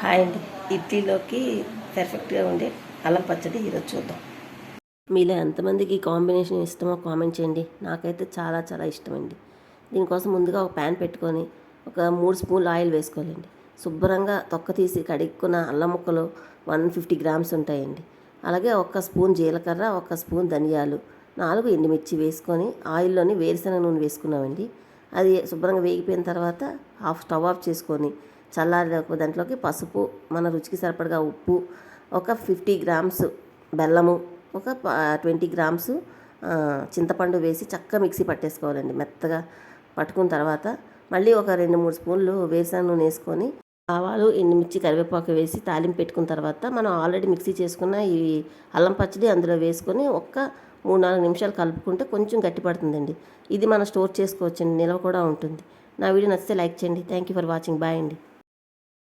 Hi అండి ఇడ్లీలోకి పర్ఫెక్ట్గా ఉండే అల్లం పచ్చడి ఈరోజు చూద్దాం. మీలో ఎంతమందికి ఈ కాంబినేషన్ ఇష్టమో కామెంట్ చేయండి. నాకైతే చాలా చాలా ఇష్టమండి. దీనికోసం ముందుగా ఒక ప్యాన్ పెట్టుకొని ఒక మూడు స్పూన్లు ఆయిల్ వేసుకోవాలండి. శుభ్రంగా తొక్క తీసి కడుక్కున్న అల్లం ముక్కలు వన్ ఫిఫ్టీ గ్రామ్స్ ఉంటాయండి. అలాగే ఒక స్పూన్ జీలకర్ర ఒక స్పూన్ ధనియాలు నాలుగు ఎండుమిర్చి వేసుకొని ఆయిల్లోని వేరుశనగ నూనె వేసుకున్నామండి. అది శుభ్రంగా వేగిపోయిన తర్వాత హాఫ్ స్టవ్ ఆఫ్ చేసుకొని చల్లారి దాంట్లోకి పసుపు మన రుచికి సరిపడగా ఉప్పు ఒక ఫిఫ్టీ గ్రామ్స్ బెల్లము ఒక ట్వంటీ గ్రామ్స్ చింతపండు వేసి చక్కగా మిక్సీ పట్టేసుకోవాలండి. మెత్తగా పట్టుకున్న తర్వాత మళ్ళీ ఒక రెండు మూడు స్పూన్లు వేరుశనగ నూనె వేసుకొని ఆవాలు ఎండుమిర్చి కరివేపాకు వేసి తాలింపు పెట్టుకున్న తర్వాత మనం ఆల్రెడీ మిక్సీ చేసుకున్న ఈ అల్లం పచ్చడి అందులో వేసుకొని ఒక్క మూడు నాలుగు నిమిషాలు కలుపుకుంటే కొంచెం గట్టి పడుతుందండి. ఇది మనం స్టోర్ చేసుకోవచ్చండి. నిల్వ కూడా ఉంటుంది. నా వీడియో నచ్చితే లైక్ చేయండి. Thank you for watching. Bye అండి.